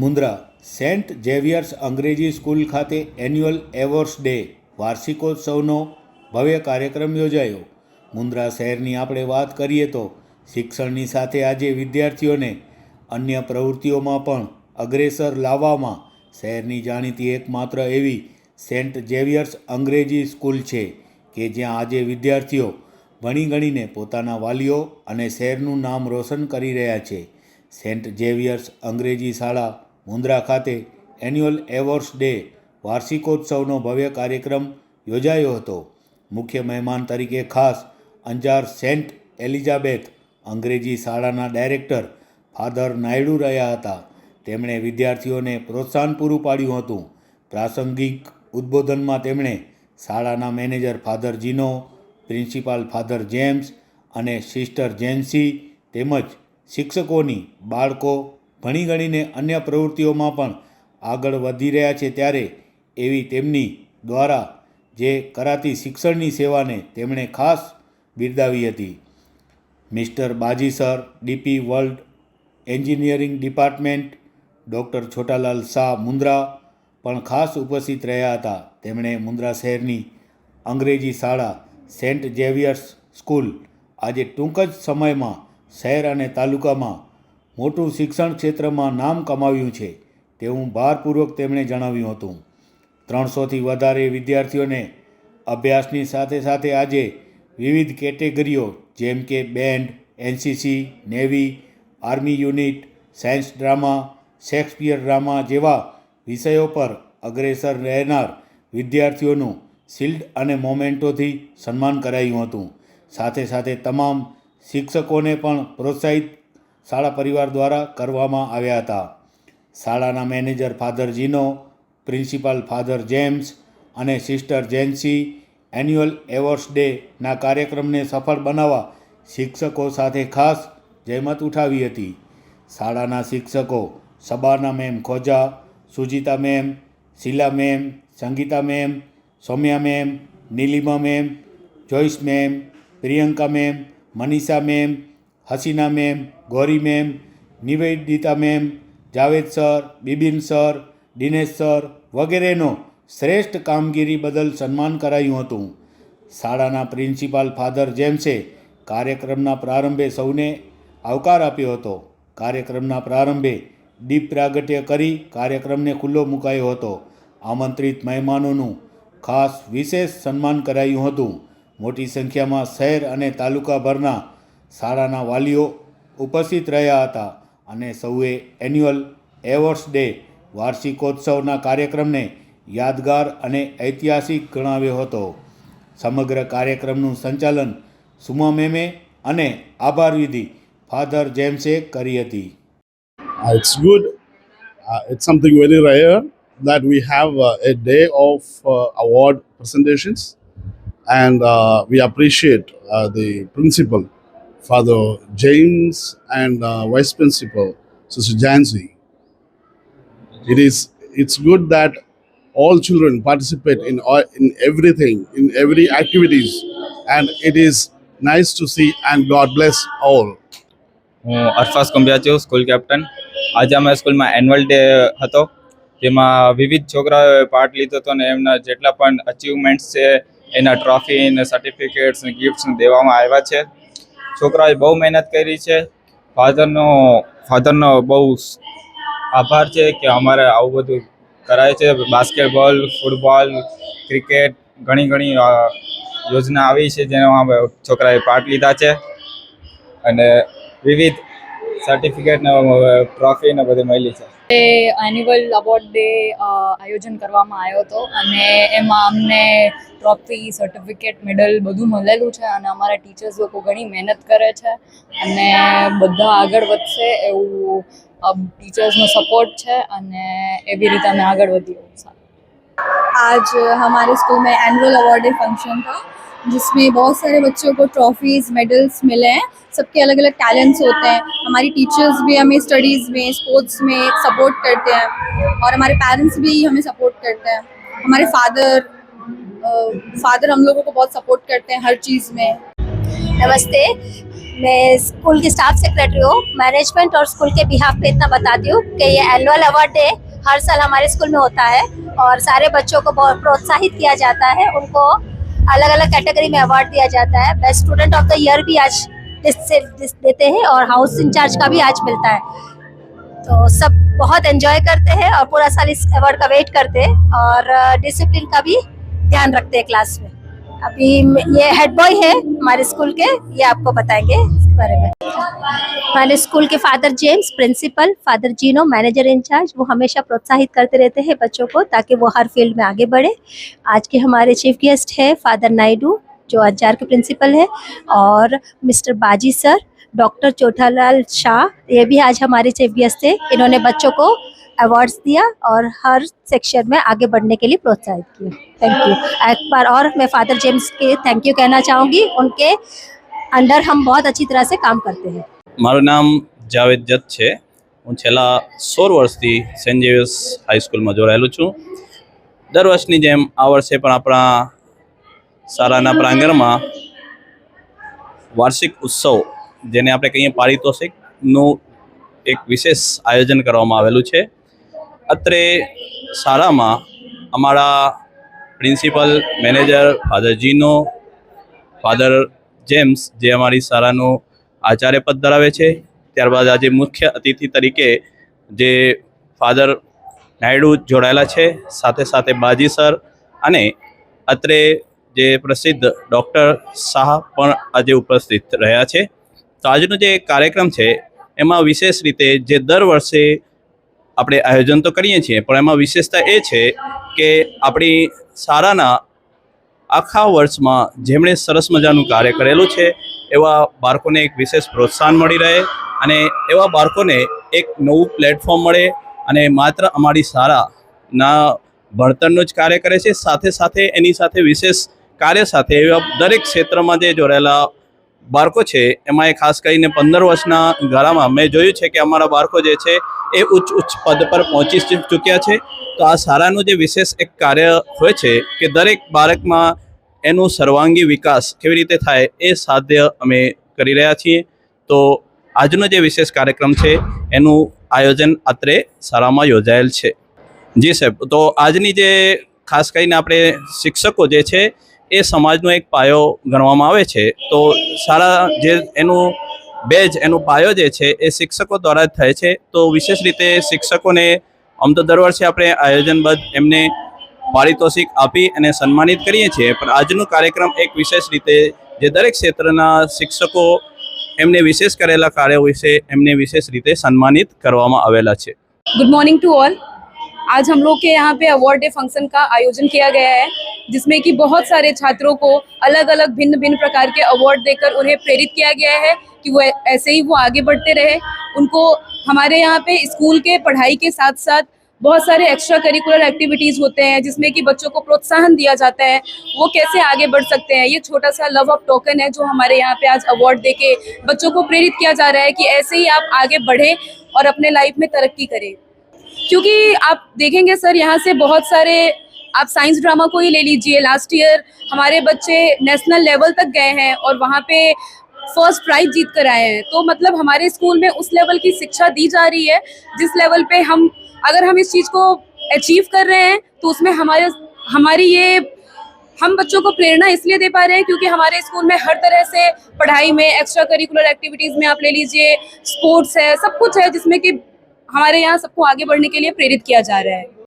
Mundra, Saint Xavier's અંગ્રેજી school ખાતે annual awards day વાર્ષિકોત્સવનો ભવ્ય કાર્યક્રમ યોજાયો. મુન્દ્રા શહેરની આપણે વાત કરીએ તો શિક્ષણની સાથે આજે વિદ્યાર્થીઓને અન્ય પ્રવૃત્તિઓમાં પણ અગ્રેસર લાવવામાં શહેરની જાણીતી એકમાત્ર એવી સેન્ટ ઝેવિયર્સ અંગ્રેજી સ્કૂલ છે કે જ્યાં આજે વિદ્યાર્થીઓ ભણી ગણીને પોતાના વાલીઓ અને શહેરનું નામ રોશન કરી રહ્યા છે. સેન્ટ ઝેવિયર્સ અંગ્રેજી શાળા મુન્દ્રા ખાતે એન્યુઅલ એવોર્ડ્સ ડે વાર્ષિકોત્સવનો ભવ્ય કાર્યક્રમ યોજાયો હતો. મુખ્ય મહેમાન તરીકે ખાસ અંજાર સેન્ટ એલિઝાબેથ અંગ્રેજી શાળાના ડાયરેક્ટર ફાધર નાયડુ રહ્યા હતા. તેમણે વિદ્યાર્થીઓને પ્રોત્સાહન પૂરું પાડ્યું હતું. પ્રાસંગિક ઉદ્બોધનમાં તેમણે શાળાના manager father Jino, principal father James અને સિસ્ટર જેન્સી તેમજ શિક્ષકોની બાળકો ભણી ગણીને અન્ય પ્રવૃત્તિઓમાં પણ આગળ વધી રહ્યા છે ત્યારે એવી તેમની દ્વારા જે કરાતી શિક્ષણની સેવાને તેમણે ખાસ બિરદાવી હતી. Mister Baji sir, DP World engineering department, doctor Chhotalal Shah Mundra પણ ખાસ ઉપસ્થિત રહ્યા હતા. તેમણે મુન્દ્રા શહેરની અંગ્રેજી શાળા સેન્ટ ઝેવિયર્સ સ્કૂલ આજે ટૂંક જ સમયમાં શહેર અને તાલુકામાં મોટું શિક્ષણ ક્ષેત્રમાં નામ કમાવ્યું છે તેવું ભારપૂર્વક તેમણે જણાવ્યું હતું. ત્રણસોથી વધારે વિદ્યાર્થીઓને અભ્યાસની સાથે સાથે આજે વિવિધ કેટેગરીઓ જેમ કે band, NCC, navy, army unit, science drama, Shakespeare drama જેવા વિષયો પર અગ્રેસર રહેનાર વિદ્યાર્થીઓનું શિલ્ડ અને મોમેન્ટોથી સન્માન કરાયું હતું. સાથે સાથે તમામ શિક્ષકોને પણ પ્રોત્સાહિત શાળા પરિવાર દ્વારા કરવામાં આવ્યા હતા. શાળાના manager father Jino, principal father James અને સિસ્ટર જેન્સી એન્યુઅલ એવોર્ડ્સ ડેના કાર્યક્રમને સફળ બનાવવા શિક્ષકો સાથે ખાસ જહેમત ઉઠાવી હતી. શાળાના શિક્ષકો Sabana ma'am Khoja, Sujita ma'am, Sheela ma'am, Sangeeta ma'am, Saumya ma'am, Neelima ma'am, Joyce ma'am, Priyanka ma'am, Manisha ma'am, Hasina ma'am Gauri ma'am Nivedita ma'am, Javed sir, Bibin sir, Dinesh sir વગેરેનો શ્રેષ્ઠ કામગીરી બદલ સન્માન કરાયું હતું. શાળાના principal father જેમ્સે કાર્યક્રમના પ્રારંભે સૌને આવકાર આપ્યો હતો. કાર્યક્રમના પ્રારંભે દીપ પ્રાગટ્ય કરી કાર્યક્રમને ખુલ્લો મુકાયો હતો. આમંત્રિત મહેમાનોનું ખાસ વિશેષ સન્માન કરાયું હતું. મોટી સંખ્યામાં શહેર અને તાલુકાભરના શાળાના વાલીઓ ઉપસ્થિત રહ્યા હતા અને સૌએ એન્યુઅલ એવોર્ડ્સ ડે વાર્ષિકોત્સવના કાર્યક્રમને યાદગાર અને ઐતિહાસિક ગણાવ્યો હતો સમગ્ર કાર્યક્રમનું સંચાલન સુમા મેમે અને આભાર વિધિ ફાધર જેમ્સે કરી હતી Uh, good. Uh, it's something very rare that we have uh, a day of uh, award presentations, and uh, we uh, Father James, and uh, Vice Principal, Sister Jancy. It is. It's good that all children participate in all, in everything, in every activities, and it is nice to see. And God bless all. હું અરફાસ કંબિયા છું school captain આજે અમારા સ્કૂલમાં annual day હતો જેમાં વિવિધ છોકરાઓએ part લીધો હતો અને એમના જેટલા પણ અચીવમેન્ટ્સ છે એના ટ્રોફી ને સર્ટિફિકેટ્સ ને ગિફ્ટ્સ દેવામાં આવ્યા છે છોકરાઓએ બહુ મહેનત કરી છે. ફાધરનો ફાધરનો બહુ આભાર છે કે અમારે આવું બધું કરાય છે. બાસ્કેટબોલ, ફૂટબોલ, ક્રિકેટ ઘણી ઘણી યોજના આવી છે જેમાં છોકરાએ પાર્ટ લીધા છે. અને વિવિધ સર્ટિફિકેટ ને ટ્રોફી ને બધી મળી છે. એ એન્યુઅલ અવોર્ડ ડે આયોજન કરવામાં આવ્યો હતો અને એમાં અમને ટ્રોફી સર્ટિફિકેટ મેડલ બધું મળેલું છે અને અમારા ટીચર્સ લોકો ઘણી મહેનત કરે છે અને બધા આગળ વધશે એવું ટીચર્સનો સપોર્ટ છે અને એવી રીતે અમે આગળ વધીએ. આજ હમારી સ્કૂલ મેં એન્યુઅલ અવોર્ડ ડે ફંક્શન હતો. जिसमें बहुत सारे बच्चों को ट्रॉफीज मेडल्स मिले हैं। सबके अलग अलग टैलेंट्स होते हैं। हमारी टीचर्स भी हमें स्टडीज़ में स्पोर्ट्स में सपोर्ट करते हैं। और हमारे पेरेंट्स भी हमें सपोर्ट करते हैं। हमारे फादर फादर हम लोगों को बहुत सपोर्ट करते हैं हर चीज़ में। नमस्ते। मैं स्कूल की स्टाफ सेक्रेटरी हूँ। मैनेजमेंट और स्कूल के बिहाफ पे इतना बताती हूँ कि ये एनुअल अवार्ड डे हर साल हमारे स्कूल में होता है। और सारे बच्चों को बहुत प्रोत्साहित किया जाता है। उनको अलग अलग कैटेगरी में अवार्ड दिया जाता है। Best student of the year भी आज देते हैं और हाउस इंचार्ज का भी आज मिलता है। तो सब बहुत एंजॉय करते हैं और पूरा साल इस अवार्ड का वेट करते हैं और डिसिप्लिन का भी ध्यान रखते हैं क्लास में। अभी ये हेड बॉय है हमारे स्कूल के, ये आपको बताएँगे इसके बारे में। हमारे स्कूल के father James, principal, father Jino, manager in charge वो हमेशा प्रोत्साहित करते रहते हैं बच्चों को ताकि वो हर फ़ील्ड में आगे बढ़े। आज के हमारे चीफ गेस्ट है फादर नायडू, जो आचार के प्रिंसिपल है, और मिस्टर बाजी सर, डॉक्टर चोटालाल शाह, ये भी आज हमारे चीफ गेस्ट थे इन्होंने बच्चों को अवार्ड्स दिया और हर सेक्शन में आगे बढ़ने के लिए प्रोत्साहित किया। थैंक यू एक बार और मैं फादर जेम्स के थैंक यू कहना चाहूँगी। उनके अंडर हम बहुत अच्छी तरह से काम करते हैं મારું નામ જાવેદ જત છે હું છેલ્લા સોળ વર્ષથી સેન્ટ ઝેવિયર્સ હાઈસ્કૂલમાં જોડાયેલો છું દર વર્ષની જેમ આ વર્ષે પણ આપણા શાળાના પ્રાંગણમાં વાર્ષિક ઉત્સવ જેને આપણે કહીએ પારિતોષિકનું એક વિશેષ આયોજન કરવામાં આવેલું છે અત્રે શાળામાં અમારા principal manager father Jino father James જે અમારી શાળાનું આચાર્ય પદ ધરાવે છે. ત્યારબાદ આજે મુખ્ય અતિથિ તરીકે જે ફાધર નાયડુ જોડાયેલા છે. સાથે સાથે બાજી સર અને અત્રે જે પ્રસિદ્ધ ડૉક્ટર શાહ પણ આજે ઉપસ્થિત રહ્યા છે. તો આજનો જે કાર્યક્રમ છે, એમાં વિશેષ રીતે જે દર વર્ષે આપણે આયોજન તો કરીએ છીએ, પણ એમાં વિશેષતા એ છે કે આપણી શાળાના આખા વર્ષમાં જેમણે સરસ મજાનું કાર્ય કરેલું છે, એવા બાળકોને એક વિશેષ પ્રોત્સાહન મળી રહે અને એવા બાળકોને એક નવું પ્લેટફોર્મ મળે અને માત્ર અમારી શાળાના ભણતરનું જ કાર્ય કરે છે, સાથે સાથે એની સાથે વિશેષ કાર્ય સાથે એવા દરેક ક્ષેત્રમાં જે જોડાયેલા બાળકો છે, એમાં એ ખાસ કરીને પંદર વર્ષના ગાળામાં મેં જોયું છે કે અમારા બાળકો જે છે, એ ઉચ્ચ ઉચ્ચ પદ પર પહોંચી ચૂક્યા છે. તો આ શાળાનું જે વિશેષ એક કાર્ય હોય છે કે દરેક બાળકમાં એનું સર્વાંગી વિકાસ કેવી રીતે થાય એ સાધ્ય અમે કરી રહ્યા છીએ. તો આજનો જે વિશેષ કાર્યક્રમ છે, એનું આયોજન અત્રે શાળામાં યોજાયેલ છે. જી સાહેબ, તો આજની જે ખાસ કરીને આપણે શિક્ષકો જે છે એ સમાજનો એક પાયો ગણવામાં આવે છે. તો સારા જે એનું બેજ, એનો પાયો જે છે, એ શિક્ષકો દ્વારા જ થાય છે. તો વિશેષ રીતે શિક્ષકોને આમ તો દર વર્ષે આપણે આયોજનબદ્ધ એમને પારિતોષિક આપી અને સન્માનિત કરીએ છીએ. પણ આજનો કાર્યક્રમ એક વિશેષ રીતે જે દરેક ક્ષેત્રના શિક્ષકો એમને વિશેષ કરેલા કાર્યો વિશે એમને વિશેષ રીતે સન્માનિત કરવામાં આવેલા છે. ગુડ મોર્નિંગ ટુ ઓલ આજ હમ લોગ કે યહાં પે અવોર્ડ ડે ફંક્શન કા આયોજન કિયા ગયા હૈ. जिसमें कि बहुत सारे छात्रों को अलग अलग भिन्न भिन्न प्रकार के अवार्ड देकर उन्हें प्रेरित किया गया है कि वो ऐसे ही वो आगे बढ़ते रहे। उनको हमारे यहाँ पे स्कूल के पढ़ाई के साथ साथ बहुत सारे एक्स्ट्रा करिकुलर एक्टिविटीज़ होते हैं, जिसमें कि बच्चों को प्रोत्साहन दिया जाता है, वो कैसे आगे बढ़ सकते हैं। ये छोटा सा लव ऑफ़ टोकन है जो हमारे यहाँ पे आज अवार्ड दे के बच्चों को प्रेरित किया जा रहा है कि ऐसे ही आप आगे बढ़ें और अपने लाइफ में तरक्की करें। क्योंकि आप देखेंगे सर, यहाँ से बहुत सारे आप साइंस ड्रामा को ही ले लीजिए। लास्ट ईयर हमारे बच्चे नेशनल लेवल तक गए हैं और वहाँ पे फ़र्स्ट प्राइज जीत कर आए हैं। तो मतलब हमारे स्कूल में उस लेवल की शिक्षा दी जा रही है, जिस लेवल पे हम, अगर हम इस चीज़ को अचीव कर रहे हैं तो उसमें हमारे, हमारी ये, हम बच्चों को प्रेरणा इसलिए दे पा रहे हैं क्योंकि हमारे स्कूल में हर तरह से पढ़ाई में एक्स्ट्रा करिकुलर एक्टिविटीज़ में आप ले लीजिए स्पोर्ट्स है, सब कुछ है जिसमें कि हमारे यहाँ सबको आगे बढ़ने के लिए प्रेरित किया जा रहा है।